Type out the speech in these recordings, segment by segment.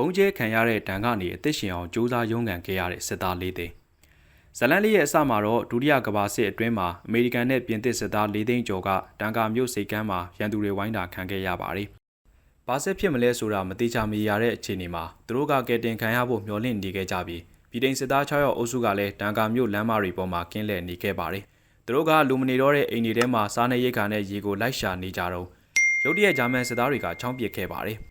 ုံကျဲခံရတဲ့ဒဏ်ကနေအသက်ရှင်အောင်စူးစမ်းရုန်းကန်ခဲ့ရတဲ့စစ်သား၄သိန်းဇလန်လေးရဲ့အစမှာတော့ဒုတိယကမ္ဘာစစ်အတွင်းမှာအမေရိကန်နဲ့ပြင်သစ်စစ်သား၄သိန်းကျော်ကတန်ကာမြို့စိတ်ကမ်းမှာရန်သူတွေဝိုင်းတာခံခဲ့ရပါတယ်။ဘာစစ်ဖြစ်မလဲဆိုတာမတိကျမီရတဲ့အခြေအနေမှာသူတို့ကကယ်တင်ခံရဖို့မျှော်လင့်နေခဲ့ကြပြီးပြည်ထိုင်စစ်သား6ယောက်အုပ်စုကလည်းတန်ကာမြို့လမ်းမတွေပေါ်မှာကင်းလှည့်နေခဲ့ပါတယ်။သူတို့ကလူမနေတော့တဲ့အိမ်တွေထဲမှာစားနေရိတ်ခါနဲ့ရေကိုလိုက်ရှာနေကြတော့ရုတ်တရက်ဂျာမန်စစ်သားတွေကချောင်းပစ်ခဲ့ပါတယ်။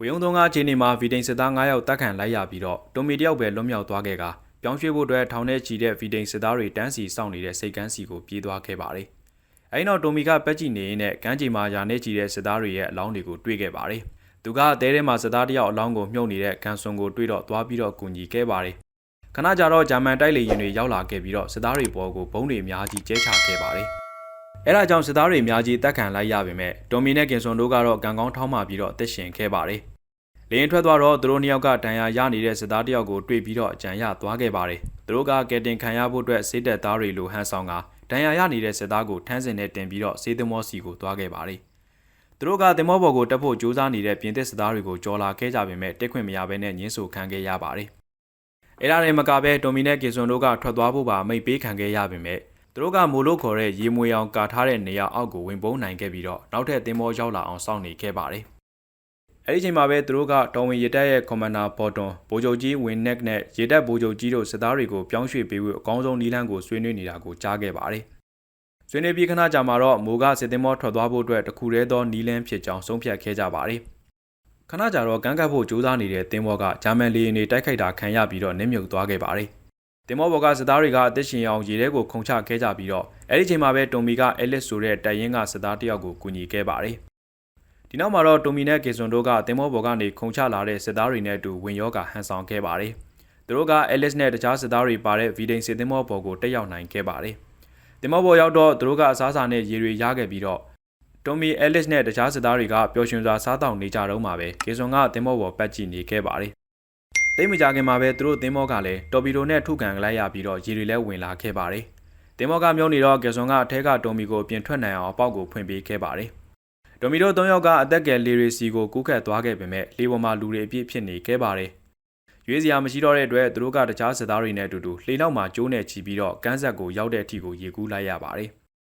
ဝေယုံသုံးကားချိန်နေမှာဗီတိန်စစ်သား9ယောက်တပ်ခံလိုက်ရပြီးတော့တိုမီတယောက်ပဲလွတ်မြောက်သွားခဲ့ကပြောင်းရွှေ့ဖို့အတွက်ထောင်ထဲချီတဲ့ဗီတိန်စစ်သားတွေတန်းစီစောင့်နေတဲ့စိတ်ကန်းစီကိုပြေးသွားခဲ့ပါတယ်။အဲဒီနောက်တိုမီကပက်ကြည့်နေရင်းနဲ့ကမ်းခြေမှာယာနေချီတဲ့စစ်သားတွေရဲ့အလောင်းတွေကိုတွေ့ခဲ့ပါတယ်။သူကအသေးထဲမှာစစ်သားတယောက်အလောင်းကိုမြုပ်နေတဲ့ကန်ဆွန်ကိုတွေ့တော့သွားပြီးတော့ကူညီခဲ့ပါတယ်။ခဏကြာတော့ဂျာမန်တိုက်လေယာဉ်တွေရောက်လာခဲ့ပြီးတော့စစ်သားတွေပေါ်ကိုဘုံတွေအများကြီးကျဲချခဲ့ပါတယ်။ အဲဒါကြောင့်စစ်သားတွေအများကြီးတက်ခံလိုက်ရပေမဲ့တိုမီနဲ့ကင်ဆွန်တို့ကတော့ကံကောင်းထောင်းမှပြီးတော့အသက်ရှင်ခဲ့ပါတယ်။လေရင်ထွက်သွားတော့သူတို့နှစ်ယောက်ကဒဏ်ရာရနေတဲ့စစ်သားတယောက်ကိုတွေ့ပြီးတော့အကြံရသွားခဲ့ပါတယ်။သူတို့ကကယ်တင်ခံရဖို့အတွက်စေးတက်သားတွေလိုဟန်ဆောင်ကဒဏ်ရာရနေတဲ့စစ်သားကိုထန်းစင်နဲ့တင်ပြီးတော့စေးသမောစီကိုသွားခဲ့ပါတယ်။သူတို့ကတင်မောဘော်ကိုတက်ဖို့ကြိုးစားနေတဲ့ပြင်သစ်စစ်သားတွေကိုကြော်လာခဲ့ကြပေမဲ့တက်ခွင့်မရဘဲနဲ့ညှင်းဆိုခံခဲ့ရပါတယ်။အဲဒါတွေမကပဲတိုမီနဲ့ကင်ဆွန်တို့ကထွက်သွားဖို့ပါမိတ်ပေးခံခဲ့ရပေမဲ့ သူတို့ကမိုးလို့ခေါ်တဲ့ရေမွေအောင်ကာထားတဲ့နေရာအောက်ကိုဝင်ပုန်းနိုင်ခဲ့ပြီးတော့နောက်ထပ်တင်မောရောက်လာအောင်စောင့်နေခဲ့ပါတယ်။အဲဒီချိန်မှာပဲသူတို့ကတော်ဝင်ရတက်ရဲ့ကွန်မန်ဒါဘော်တွန်ဗိုလ်ချုပ်ကြီးဝင်းနက်နဲ့ရတက်ဗိုလ်ချုပ်ကြီးတို့စစ်သားတွေကိုပြောင်းရွှေ့ပေးဖို့အကောင်းဆုံးနည်းလမ်းကိုဆွေးနွေးနေတာကိုကြားခဲ့ပါတယ်။ဆွေးနွေးပြီးခဏကြာမှာတော့မိုးကစစ်တင်မောထွက်သွားဖို့အတွက်တခုတည်းသောနည်းလမ်းဖြစ်ကြောင်းဆုံးဖြတ်ခဲ့ကြပါတယ်။ခဏကြာတော့ကန်းကပ်ဖို့ကြိုးစားနေတဲ့တင်မောကဂျာမန်လေယာဉ်တွေတိုက်ခိုက်တာခံရပြီးတော့နစ်မြုပ်သွားခဲ့ပါတယ်။ တင်မောဘော်ကစစ်သားတွေကအသက်ရှင်အောင်ရေထဲကိုခုန်ချခဲ့ကြပြီးတော့အဲဒီချိန်မှာပဲတိုမီကအဲလစ်ဆိုတဲ့တိုင်ရင်ကစစ်သားတယောက်ကိုကူညီခဲ့ပါတယ်။ဒီနောက်မှာတော့တိုမီနဲ့ကေဆွန်တို့ကတင်မောဘော်ကနေခုန်ချလာတဲ့စစ်သားတွေနဲ့အတူဝင်ရောကဟန်ဆောင်ခဲ့ပါတယ်။သူတို့ကအဲလစ်နဲ့တခြားစစ်သားတွေပါတဲ့ဗီဒိန်စစ်တင်မောဘော်ကိုတက်ရောက်နိုင်ခဲ့ပါတယ်။တင်မောဘော်ရောက်တော့သူတို့ကအစားအစာနဲ့ရေတွေရခဲ့ပြီးတော့တိုမီအဲလစ်နဲ့တခြားစစ်သားတွေကပျော်ရွှင်စွာစားတောက်နေကြတော့မှာပဲကေဆွန်ကတင်မောဘော်ပတ်ကြည့်နေခဲ့ပါတယ်။ တိတ်မကြခင်မှာပဲသူတို့တင်မောကလည်းတော်ပီတိုနဲ့ထုကန်လိုက်ရပြီးတော့ရေတွေလည်းဝင်လာခဲ့ပါတယ်။တင်မောကမြုံနေတော့ကေဆွန်ကအထက်ကတိုမီကိုပြင်ထွက်နိုင်အောင်အပေါက်ကိုဖွင့်ပေးခဲ့ပါတယ်။တိုမီတို့၃ယောက်ကအသက်ကယ်လီရီစီကိုကူးခတ်သွားခဲ့ပေမဲ့လေပေါ်မှာလူတွေအပြည့်ဖြစ်နေခဲ့ပါတယ်။ရွေးစရာမရှိတော့တဲ့အတွက်သူတို့ကတခြားစစ်သားတွေနဲ့အတူတူလှေနောက်မှာကျိုးနဲ့ချီပြီးတော့ကန်းဆက်ကိုရောက်တဲ့အထိကိုရေကူးလိုက်ရပါတယ်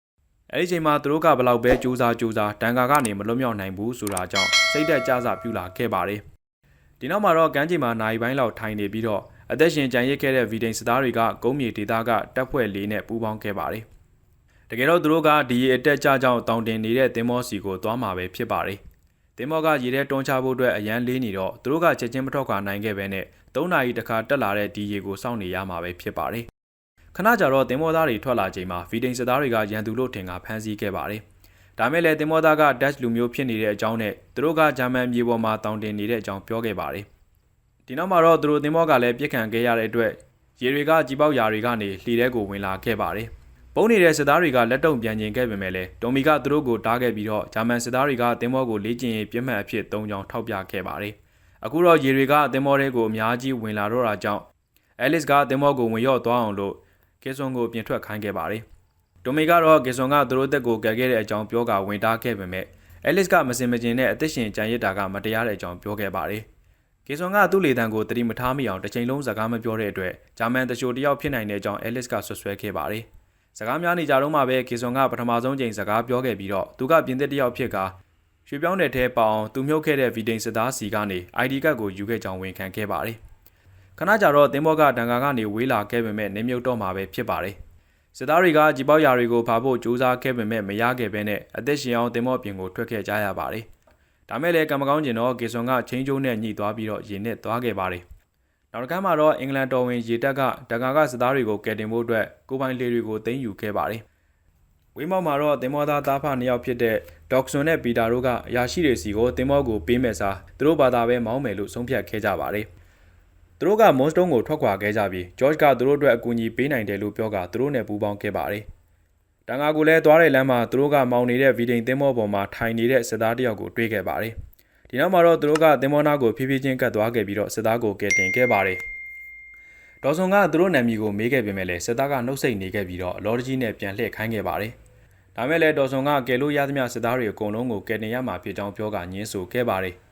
။အဲဒီချိန်မှာသူတို့ကဘလောက်ပဲစူးစမ်းစူးစမ်းတန်ကာကနေမလွတ်မြောက်နိုင်ဘူးဆိုတာကြောင့်စိတ်သက်ကြစပြုလာခဲ့ပါတယ်။ ဒီနောက်မှာတော့ကမ်းခြေမှာနိုင်ပိုင်းလောက်ထိုင်နေပြီးတော့အသက်ရှင်ကြံရစ်ခဲ့တဲ့ဗီဒိန်စစ်သားတွေကကုန်းမြေဒေသကတပ်ဖွဲ့လေးနဲ့ပူးပေါင်းခဲ့ပါတယ်။တကယ်တော့သူတို့ကဒီရေအတက်ကြကြောင်တောင်တင်နေတဲ့တင်မောစီကိုသွားမှာပဲဖြစ်ပါတယ်။တင်မောကရေထဲတွန်းချဖို့အတွက်အရန်လေးနေတော့သူတို့ကချက်ချင်းမထွက်ခွာနိုင်ခဲ့ပဲနဲ့၃နာရီတခါတက်လာတဲ့ဒီရေကိုစောင့်နေရမှာပဲဖြစ်ပါတယ်။ခဏကြာတော့တင်မောသားတွေထွက်လာချိန်မှာဗီဒိန်စစ်သားတွေကရန်သူလို့ထင်ကဖမ်းဆီးခဲ့ပါတယ်။ ဒါမဲ့လည်းတင်မောသားကဒက်လူမျိုးဖြစ်နေတဲ့အကြောင်းနဲ့သူတို့ကဂျာမန်မြေပေါ်မှာတောင်တင်နေတဲ့အကြောင်းပြောခဲ့ပါတယ်။ဒီနောက်မှာတော့သူတို့တင်မောကလည်းပြစ်ခံခဲ့ရတဲ့အတွက်ရေတွေကကြီးပေါက်ယာတွေကနေလှီထဲကိုဝင်လာခဲ့ပါတယ်။ပုံနေတဲ့စစ်သားတွေကလက်တုံပြန်ကျင်ခဲ့ပေမဲ့လည်းဒိုမီကသူတို့ကိုတားခဲ့ပြီးတော့ဂျာမန်စစ်သားတွေကတင်မောကိုလေ့ကျင့်ရေးပြစ်မှတ်အဖြစ်သုံးကြောင်ထောက်ပြခဲ့ပါတယ်။အခုတော့ရေတွေကတင်မောတွေကိုအများကြီးဝင်လာတော့တာကြောင့်အဲလစ်ကတင်မောကိုဝင်ရော့သွားအောင်လို့ကေဆွန်ကိုပြင်ထွက်ခိုင်းခဲ့ပါတယ်။ ဒိုမီကတော့ကေဆွန်ကသူတို့တက်ကိုကယ်ခဲ့တဲ့အကြောင်းပြောကဝင်တားခဲ့ပေမဲ့အဲလစ်ကမစင်မကျင်တဲ့အသက်ရှင်ကြံရစ်တာကမတရားတဲ့အကြောင်းပြောခဲ့ပါတယ်။ကေဆွန်ကသူ့လေတံကိုတတိမထားမိအောင်တစ်ချိန်လုံးစကားမပြောတဲ့အတွက်ဂျာမန်တချို့တယောက်ဖြစ်နိုင်တဲ့အကြောင်းအဲလစ်ကဆွဆွဲခဲ့ပါတယ်။စကားများနေကြတော့မှပဲကေဆွန်ကပထမဆုံးချိန်စကားပြောခဲ့ပြီးတော့သူကပြင်သစ်တယောက်ဖြစ်ကရွှေပြောင်းတဲ့ထဲပေါအောင်သူမြုပ်ခဲ့တဲ့ဗီဒိန်စစ်သားစီကနေ ID ကတ်ကိုယူခဲ့ကြောင်းဝန်ခံခဲ့ပါတယ်။ခဏကြာတော့တင်ဘောကတန်ကာကနေဝေးလာခဲ့ပေမဲ့နေမြုပ်တော့မှာပဲဖြစ်ပါတယ်။ စစ်သားတွေကကြီးပေါက်ရာတွေကိုဖာဖို့ကြိုးစားခဲ့ပေမဲ့မရခဲ့ဘဲနဲ့အသက်ရှင်အောင်တင်ဘောပြင်ကိုထွက်ခဲ့ကြရပါတယ်။ဒါမဲ့လည်းကံမကောင်းကျင်တော့ကေဆွန်ကချင်းကျိုးနဲ့ညှိသွားပြီးတော့ရေနဲ့သွားခဲ့ပါတယ်။နောက်တစ်ခါမှတော့အင်္ဂလန်တော်ဝင်ရေတပ်ကတန်ကာကစစ်သားတွေကိုကယ်တင်ဖို့အတွက်ကိုပိုင်လေတွေကိုသိမ်းယူခဲ့ပါတယ်။ဝင်းမောက်မှာတော့တင်မောသားသားဖနှစ်ယောက်ဖြစ်တဲ့ဒေါက်ဆွန်နဲ့ပီတာတို့ကအရာရှိတွေစီကိုတင်မောကိုပေးမဲ့စားသူတို့ဘာသာပဲမောင်းမယ်လို့ဆုံးဖြတ်ခဲ့ကြပါတယ်။ သူတို့ကမွန်စတုံးကိုထွက်ခွာခဲ့ကြပြီးဂျော့ချ်ကသူတို့အတွက်အကူအညီပေးနိုင်တယ်လို့ပြောကသူတို့နဲ့ပူးပေါင်းခဲ့ပါတယ်။တန်ငါကိုလည်းသွားတဲ့လမ်းမှာသူတို့ကမောင်းနေတဲ့ဗီဒိန်တင်မောပေါ်မှာထိုင်နေတဲ့စစ်သားတယောက်ကိုတွေ့ခဲ့ပါတယ်။ဒီနောက်မှာတော့သူတို့ကတင်မောနာကိုဖြည်းဖြည်းချင်းကတ်သွားခဲ့ပြီးတော့စစ်သားကိုကယ်တင်ခဲ့ပါတယ်။ဒေါ်ဆွန်ကသူတို့နာမည်ကိုမေးခဲ့ပေမဲ့လည်းစစ်သားကနှုတ်ဆက်နေခဲ့ပြီးတော့လော်ကြီးနဲ့ပြန်လှည့်ခိုင်းခဲ့ပါတယ်။ဒါမဲ့လည်းဒေါ်ဆွန်ကကယ်လို့ရသမျှစစ်သားတွေအကုန်လုံးကိုကယ်တင်ရမှာဖြစ်ကြောင်းပြောကညင်းဆိုခဲ့ပါတယ်။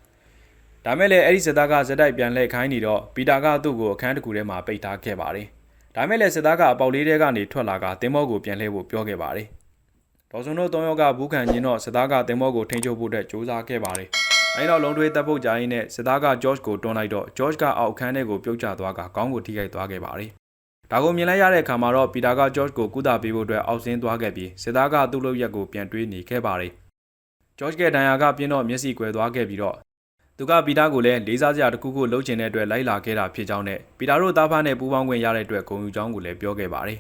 ဒါဒါမဲ့လည်းအဲ့ဒီစစ်သားကဇက်တိုက်ပြန်လှည့်ခိုင်းနေတော့ပီတာကသူ့ကိုအခန်းတစ်ခုထဲမှာပိတ်ထားခဲ့ပါတယ်ဒါမဲ့လည်းစစ်သားကအပေါက်လေးထဲကနေထွက်လာကတင်မောကိုပြန်လှည့်ဖို့ပြောခဲ့ပါတယ်ဒေါ်စုံတို့၃ယောက်ကဘူးခံချင်းတော့စစ်သားကတင်မောကိုထိန်းချုပ်ဖို့အတွက်ကြိုးစားခဲ့ပါတယ်အဲဒီတော့လုံထွေးတပ်ဖို့ကြရင်နဲ့စစ်သားကဂျော့ချ်ကိုတွန်းလိုက်တော့ဂျော့ချ်ကအောက်ခန်းထဲကိုပြုတ်ကျသွားကခေါင်းကိုထိခိုက်သွားခဲ့ပါတယ်ဒါကိုမြင်လိုက်ရတဲ့အခါမှာတော့ပီတာကဂျော့ချ်ကိုကုသပေးဖို့အတွက်အောက်ဆင်းသွားခဲ့ပြီးစစ်သားကသူ့လုပ်ရက်ကိုပြန်တွေးနေခဲ့ပါတယ်ဂျော့ချ်ရဲ့ဒဏ်ရာကပြင်းတော့မျက်စိကွယ်သွားခဲ့ပြီးတော့ သူကပီတာကိုလည်းလေးစားစရာတစ်ခုခုလှုပ်ချင်တဲ့အတွက်လိုက်လာခဲ့တာဖြစ်ကြောင်းနဲ့ပီတာတို့သားဖားနဲ့ပူးပေါင်းခွင့်ရတဲ့အတွက်ဂုဏ်ယူကြောင်းကိုလည်းပြောခဲ့ပါတယ်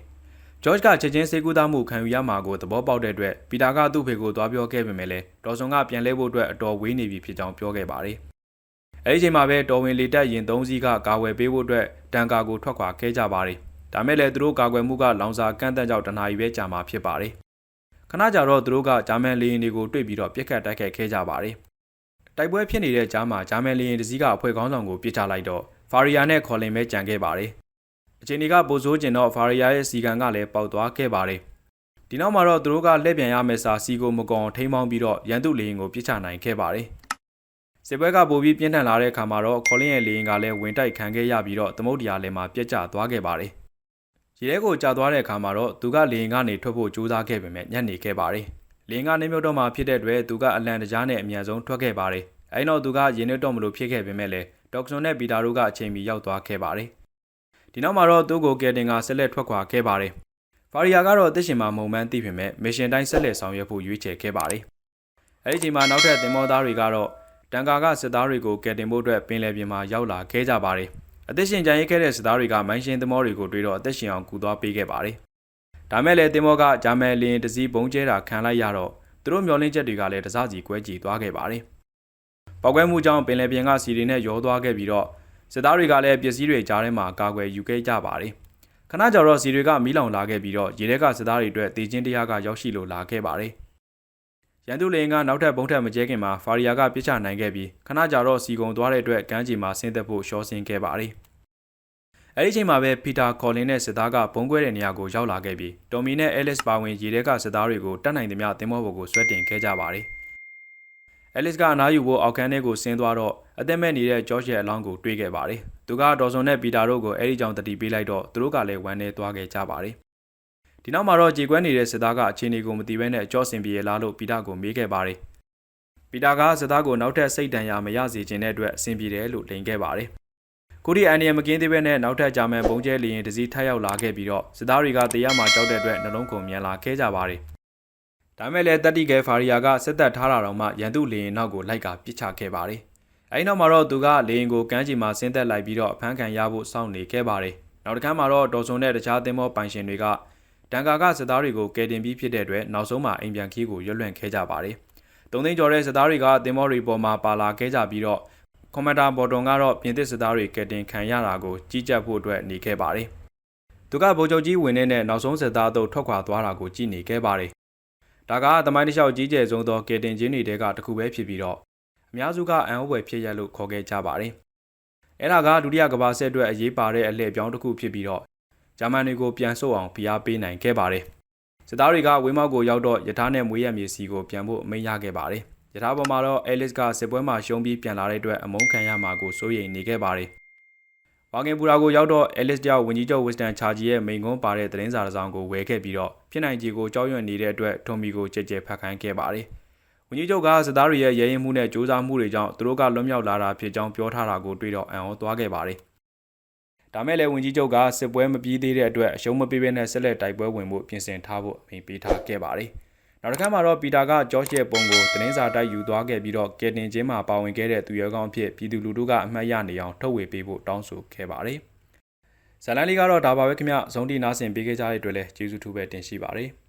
ဂျော့ချ်ကချက်ချင်းစေကူသားမှုခံယူရမှာကိုသဘောပေါက်တဲ့အတွက်ပီတာကသူ့ဖေကိုသွားပြောခဲ့ပေမဲ့လည်းဒေါ်ဆွန်ကပြန်လဲဖို့အတွက်အတော်ဝေးနေပြီဖြစ်ကြောင်းပြောခဲ့ပါတယ်အဲဒီချိန်မှာပဲတော်ဝင်လေတက်ရင်၃စီးကကာဝယ်ပေးဖို့အတွက်တန်ကာကိုထွက်ခွာခဲ့ကြပါတယ်ဒါမဲ့လည်းသူတို့ကာကွယ်မှုကလောင်စာကန့်တက်ကြောင့်တနာရီပဲကြာမှာဖြစ်ပါတယ်ခဏကြာတော့သူတို့ကဂျာမန်လေယာဉ်တွေကိုတွေ့ပြီးတော့ပြစ်ခတ်တိုက်ခိုက်ခဲ့ကြပါတယ် တိုက်ပွဲဖြစ်နေတဲ့ကြားမှာဂျာမန်လေယာဉ်တစ်စီးကအဖွဲ့ခေါင်းဆောင်ကိုပစ်ချလိုက်တော့ဖာရီယာနဲ့ခေါ်လင်ပဲကြံခဲ့ပါတယ်အချိန်ဒီကပိုဆိုးကျင်တော့ဖာရီယာရဲ့စီကန်ကလည်းပေါက်သွားခဲ့ပါတယ်ဒီနောက်မှာတော့သူတို့ကလက်ပြန်ရမယ်စာစီကိုမကောင်ထိမ့်မောင်းပြီးတော့ရန်သူလေယာဉ်ကိုပြစ်ချနိုင်ခဲ့ပါတယ်စစ်ပွဲကပိုပြီးပြင်းထန်လာတဲ့အခါမှာတော့ခေါ်လင်ရဲ့လေယာဉ်ကလည်းဝင်တိုက်ခံခဲ့ရပြီးတော့သမုတ်တရားလည်းမှာပြက်ကျသွားခဲ့ပါတယ်ရေထဲကိုကြာသွားတဲ့အခါမှာတော့သူကလေရင်ကနေထွက်ဖို့ကြိုးစားခဲ့ပေမဲ့ညံ့နေခဲ့ပါတယ်။ လေရင်ကနေမြုပ်တော့မှဖြစ်တဲ့အတွက်သူကအလန်တကြားနဲ့အမြန်ဆုံးထွက်ခဲ့ပါတယ်။အဲဒီတော့သူကရင်းနှီးတော့မလို့ဖြစ်ခဲ့ပေမဲ့လည်းဒေါက်ဆွန်နဲ့ပီတာတို့ကအချိန်မီရောက်သွားခဲ့ပါတယ်။ဒီနောက်မှာတော့သူ့ကိုကယ်တင်ကဆက်လက်ထွက်ခွာခဲ့ပါတယ်။ဖာရီယာကတော့တစ်ရှင်မှာမုံမှန်းသိပေမဲ့မစ်ရှင်တိုင်းဆက်လက်ဆောင်ရွက်ဖို့ရွေးချယ်ခဲ့ပါတယ်။အဲဒီချိန်မှာနောက်ထပ်သင်္ဘောသားတွေကတော့တန်ကာကစစ်သားတွေကိုကယ်တင်ဖို့အတွက်ပင်လယ်ပြင်မှာရောက်လာခဲ့ကြပါတယ်။အသက်ရှင်ကြံရစ်ခဲ့တဲ့စစ်သားတွေကမိုင်းရှင်သမောတွေကိုတွေးတော့အသက်ရှင်အောင်ကူသွားပေးခဲ့ပါတယ်။ ဒါမဲ့လည်းသမောကဂျာမဲလင်းတစည်းဘုံကျဲတာခံလိုက်ရတော့သူတို့မျောလင်းချက်တွေကလည်းတစားစီကွဲကြည်သွားခဲ့ပါတယ်။ပောက်ကွဲမှုကြောင့်ပင်လယ်ပြင်ကစီတွေနဲ့ရောသွားခဲ့ပြီးတော့စစ်သားတွေကလည်းပစ္စည်းတွေကြားထဲမှာကာကွယ်ယူခဲ့ကြပါတယ်။ခဏကြာတော့စီတွေကမီးလောင်လာခဲ့ပြီးတော့ရေထဲကစစ်သားတွေအတွက်တေချင်းတရားကရောက်ရှိလို့လာခဲ့ပါတယ်။ရန်သူလေရင်ကနောက်ထပ်ဘုံထက်မကျဲခင်မှာဖာရီယာကပြစ်ချနိုင်ခဲ့ပြီးခဏကြာတော့စီကုံသွားတဲ့အတွက်ကမ်းခြေမှာဆင်းသက်ဖို့ရှော့ဆင်းခဲ့ပါတယ်။ အဲဒီချိန်မှာပဲပီတာကော်လင်နဲ့စစ်သားကဘုံကွဲတဲ့နေရာကိုရောက်လာခဲ့ပြီးတော်မီနဲ့အဲလစ်ပါဝင်ရေထဲကစစ်သားတွေကိုတတ်နိုင်သမျှတင်မောဘော်ကိုဆွဲတင်ခဲ့ကြပါတယ်။အဲလစ်ကအနားယူဖို့အောက်ခန်းထဲကိုဆင်းသွားတော့အသက်မဲ့နေတဲ့ဂျော့ရှ်ရဲ့အလောင်းကိုတွေ့ခဲ့ပါတယ်။သူကဒေါ်ဆွန်နဲ့ပီတာတို့ကိုအဲဒီကြောင့်တတိပေးလိုက်တော့သူတို့ကလည်းဝမ်းနေသွားခဲ့ကြပါတယ်။ဒီနောက်မှာတော့ကြေကွဲနေတဲ့စစ်သားကအခြေအနေကိုမသိဘဲနဲ့ကြော့စင်ပြေလားလို့ပီတာကိုမေးခဲ့ပါတယ်။ပီတာကစစ်သားကိုနောက်ထပ်စိတ်တန်ရာမရစေခြင်းတဲ့အတွက်အဆင်ပြေတယ်လို့လိန်ခဲ့ပါတယ်။ ကိုဒီအန်နီယမကင်းသေးပဲနဲ့နောက်ထပ်ဂျာမန်ဘုံကျဲလီရင်တစည်းထပ်ရောက်လာခဲ့ပြီးတော့စစ်သားတွေကတရားမှကြောက်တဲ့အတွက်နှလုံးကုန်မြန်လာခဲ့ကြပါတယ်။ဒါမဲ့လည်းတက်တိကဲဖာရီယာကစစ်သက်ထားတာတော့မှရန်သူလီရင်နောက်ကိုလိုက်ကပစ်ချခဲ့ပါတယ်။အဲဒီနောက်မှာတော့သူကလီရင်ကိုကမ်းခြေမှာဆင်းသက်လိုက်ပြီးတော့အဖမ်းခံရဖို့စောင့်နေခဲ့ပါတယ်။နောက်တစ်ခါမှာတော့ဒေါ်ဆွန်နဲ့တခြားသင်းမောပိုင်ရှင်တွေကတန်ကာကစစ်သားတွေကိုကယ်တင်ပြီးဖြစ်တဲ့အတွက်နောက်ဆုံးမှာအိမ်ပြန်ခီးကိုရွတ်လွန့်ခဲ့ကြပါတယ်။တုံသိန်းကျော်တဲ့စစ်သားတွေကတင်မောရီပေါ်မှာပါလာခဲ့ကြပြီးတော့ ကွန်မန်ဒါဘော်တွန်ကတော့ပြင်သစ်စစ်သားတွေကယ်တင်ခံရတာကိုကြီးကြပ်ဖို့အတွက်နေခဲ့ပါတယ်။သူကဗိုလ်ချုပ်ကြီးဝင်နေတဲ့နောက်ဆုံးစစ်သားတို့ထွက်ခွာသွားတာကိုကြည့်နေခဲ့ပါတယ်။ဒါကသမိုင်းတစ်လျှောက်ကြီးကျယ်ဆုံးသောကယ်တင်ခြင်းတွေတဲကတစ်ခုပဲဖြစ်ပြီးတော့အများစုကအံ့ဩဖွယ်ဖြစ်ရလို့ခေါ်ခဲ့ကြပါတယ်။အဲ့ဒါကဒုတိယကမ္ဘာစစ်အတွက်အရေးပါတဲ့အလှည့်ပြောင်းတစ်ခုဖြစ်ပြီးတော့ဂျာမန်တွေကိုပြန်ဆုတ်အောင်ဖိအားပေးနိုင်ခဲ့ပါတယ်။စစ်သားတွေကဝင်းမောက်ကိုရောက်တော့ယထာနဲ့မွေးရမြေစီကိုပြန်ဖို့အမိန့်ရခဲ့ပါတယ်။ ယထာပေါ်မှာတော့အဲလစ်ကစစ်ပွဲမှာရှုံးပြီးပြန်လာတဲ့အတွက်အမုန်းခံရမှာကိုစိုးရိမ်နေခဲ့ပါတယ်။ဝါဂင်ပူရာကိုရောက်တော့အဲလစ်ကြောင့်ဝင်ကြီးချုပ်ဝစ်စတန်ချာဂျီရဲ့မိန်ကွန်းပါတဲ့သတင်းစာတစ်စောင်ကိုဝယ်ခဲ့ပြီးတော့ဖြစ်နိုင်ခြေကိုကြောက်ရွံ့နေတဲ့အတွက်ထုံမီကိုကြဲကြဲဖတ်ခိုင်းခဲ့ပါတယ်။ဝန်ကြီးချုပ်ကစစ်သားတွေရဲ့ရဲရင်မှုနဲ့စ조사မှုတွေကြောင့်သူတို့ကလွတ်မြောက်လာတာဖြစ်ကြောင်းပြောထားတာကိုတွေ့တော့အံ့ဩသွားခဲ့ပါတယ်။ဒါမဲ့လည်းဝန်ကြီးချုပ်ကစစ်ပွဲမပြီးသေးတဲ့အတွက်အရှုံးမပေးဘဲနဲ့ဆက်လက်တိုက်ပွဲဝင်ဖို့ပြင်ဆင်ထားဖို့အမိန့်ပေးထားခဲ့ပါတယ်။ နောက်တစ်ခါမှာတော့ပီတာကဂျော့ချ်ရဲ့ပုံကိုတင်းစာတိုက်ယူသွားခဲ့ပြီးတော့ကယ်တင်ချင်းမှာပါဝင်ခဲ့တဲ့သူရဲကောင်းအဖြစ်ပြည်သူလူထုကအမှတ်ရနေအောင်ထုတ်ဝေပေးဖို့တောင်းဆိုခဲ့ပါတယ်။ဇလန်လီကတော့ဒါပါပဲခင်ဗျ။ဇုံတီနာဆင်ပေးခဲ့ကြတဲ့အတွက်လည်းကျေးဇူးထူးပဲတင်ရှိပါတယ်။